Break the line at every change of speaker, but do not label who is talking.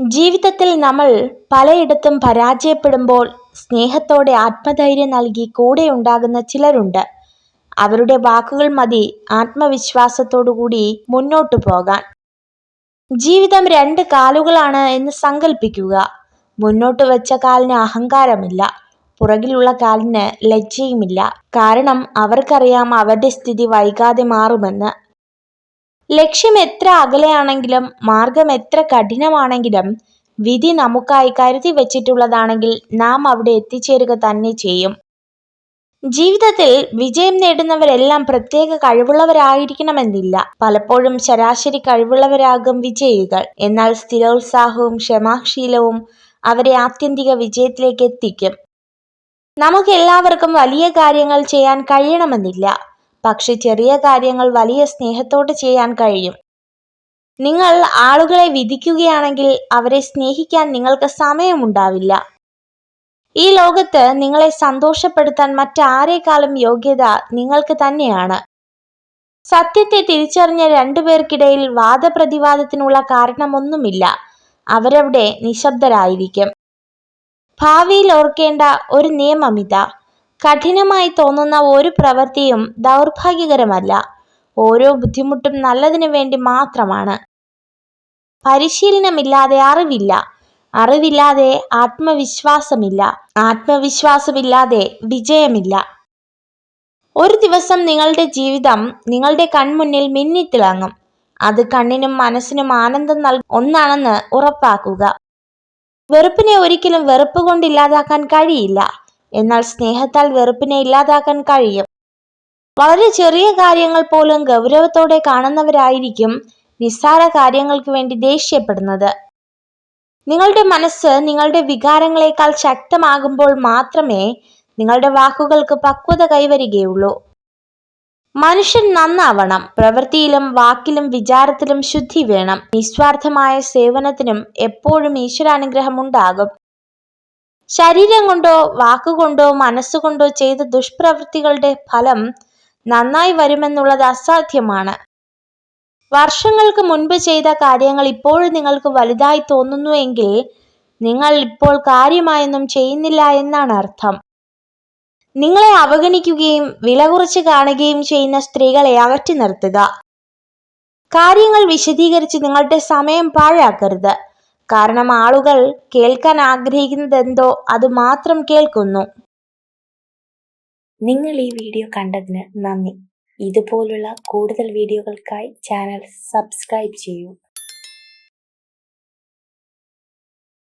ജീവിതത്തിൽ നമ്മൾ പലയിടത്തും പരാജയപ്പെടുമ്പോൾ സ്നേഹത്തോടെ ആത്മധൈര്യം നൽകി കൂടെ ഉണ്ടാകുന്ന ചിലരുണ്ട്. അവരുടെ വാക്കുകൾ മതി ആത്മവിശ്വാസത്തോടുകൂടി മുന്നോട്ടു പോകാൻ. ജീവിതം രണ്ട് കാലുകളാണ് എന്ന് സങ്കല്പിക്കുക മുന്നോട്ട് വെച്ച കാലിന് അഹങ്കാരമില്ല. പുറകിലുള്ള കാലിന് ലജ്ജയുമില്ല. കാരണം അവർക്കറിയാം അവരുടെ സ്ഥിതി വൈകാതെ മാറുമെന്ന്. ലക്ഷ്യം എത്ര അകലെയാണെങ്കിലും മാർഗം എത്ര കഠിനമാണെങ്കിലും വിധി നമുക്കായി കരുതി വെച്ചിട്ടുള്ളതാണെങ്കിൽ നാം അവിടെ എത്തിച്ചേരുക തന്നെ ചെയ്യും. ജീവിതത്തിൽ വിജയം നേടുന്നവരെല്ലാം പ്രത്യേക കഴിവുള്ളവരായിരിക്കണമെന്നില്ല. പലപ്പോഴും ശരാശരി കഴിവുള്ളവരാകും വിജയികൾ. എന്നാൽ സ്ഥിരോത്സാഹവും ക്ഷമാശീലവും അവരെ ആത്യന്തിക വിജയത്തിലേക്ക് എത്തിക്കും. നമുക്ക് എല്ലാവർക്കും വലിയ കാര്യങ്ങൾ ചെയ്യാൻ കഴിയണമെന്നില്ല. പക്ഷെ ചെറിയ കാര്യങ്ങൾ വലിയ സ്നേഹത്തോടെ ചെയ്യാൻ കഴിയും. നിങ്ങൾ ആളുകളെ വിധിക്കുകയാണെങ്കിൽ അവരെ സ്നേഹിക്കാൻ നിങ്ങൾക്ക് സമയമുണ്ടാവില്ല. ഈ ലോകത്ത് നിങ്ങളെ സന്തോഷപ്പെടുത്താൻ മറ്റാരേക്കാളും യോഗ്യത നിങ്ങൾക്ക് തന്നെയാണ്. സത്യത്തെ തിരിച്ചറിഞ്ഞ രണ്ടുപേർക്കിടയിൽ വാദപ്രതിവാദത്തിനുള്ള കാരണമൊന്നുമില്ല. അവരവിടെ നിശബ്ദരായിരിക്കും. ഭാവിയിൽ ഓർക്കേണ്ട ഒരു നിയമമിതാ കഠിനമായി തോന്നുന്ന ഒരു പ്രവൃത്തിയും ദൗർഭാഗ്യകരമല്ല. ഓരോ ബുദ്ധിമുട്ടും നല്ലതിനു വേണ്ടി മാത്രമാണ്. പരിശീലനമില്ലാതെ അറിവില്ല. അറിവില്ലാതെ ആത്മവിശ്വാസമില്ല. ആത്മവിശ്വാസമില്ലാതെ വിജയമില്ല. ഒരു ദിവസം നിങ്ങളുടെ ജീവിതം നിങ്ങളുടെ കൺമുന്നിൽ മിന്നിത്തിളങ്ങും. അത് കണ്ണിനും മനസ്സിനും ആനന്ദം നൽകും. ഒന്നാണെന്ന് ഉറപ്പാക്കുക. വെറുപ്പിനെ ഒരിക്കലും വെറുപ്പ് കൊണ്ട് ഇല്ലാതാക്കാൻ കഴിയില്ല. എന്നാൽ സ്നേഹത്താൽ വെറുപ്പിനെ ഇല്ലാതാക്കാൻ കഴിയും. വളരെ ചെറിയ കാര്യങ്ങൾ പോലും ഗൗരവത്തോടെ കാണുന്നവരായിരിക്കും നിസ്സാര കാര്യങ്ങൾക്ക് വേണ്ടി ദേഷ്യപ്പെടുന്നത്. നിങ്ങളുടെ മനസ്സ് നിങ്ങളുടെ വികാരങ്ങളെക്കാൾ ശക്തമാകുമ്പോൾ മാത്രമേ നിങ്ങളുടെ വാക്കുകൾക്ക് പക്വത കൈവരികയുള്ളൂ. മനുഷ്യൻ നന്നാവണം. പ്രവൃത്തിയിലും വാക്കിലും വിചാരത്തിലും ശുദ്ധി വേണം. നിസ്വാർത്ഥമായ സേവനത്തിനും എപ്പോഴും ഈശ്വരാനുഗ്രഹം ഉണ്ടാകും. ശരീരം കൊണ്ടോ വാക്കുകൊണ്ടോ മനസ്സുകൊണ്ടോ ചെയ്ത ദുഷ്പ്രവൃത്തികളുടെ ഫലം നന്നായി വരുമെന്നുള്ളത് അസാധ്യമാണ്. വർഷങ്ങൾക്ക് മുൻപ് ചെയ്ത കാര്യങ്ങൾ ഇപ്പോഴും നിങ്ങൾക്ക് വലുതായി തോന്നുന്നുവെങ്കിൽ നിങ്ങൾ ഇപ്പോൾ കാര്യമായൊന്നും ചെയ്യുന്നില്ല എന്നാണ് അർത്ഥം. നിങ്ങളെ അവഗണിക്കുകയും വില കുറച്ച് കാണുകയും ചെയ്യുന്ന സ്ത്രീകളെ അകറ്റി നിർത്തുക. കാര്യങ്ങൾ വിശദീകരിച്ച് നിങ്ങളുടെ സമയം പാഴാക്കരുത്. കാരണം ആളുകൾ കേൾക്കാൻ ആഗ്രഹിക്കുന്നത് എന്തോ അത് മാത്രം കേൾക്കുന്നു.
നിങ്ങൾ ഈ വീഡിയോ കണ്ടതിന് നന്ദി. ഇതുപോലുള്ള കൂടുതൽ വീഡിയോകൾക്കായി ചാനൽ സബ്സ്ക്രൈബ് ചെയ്യൂ.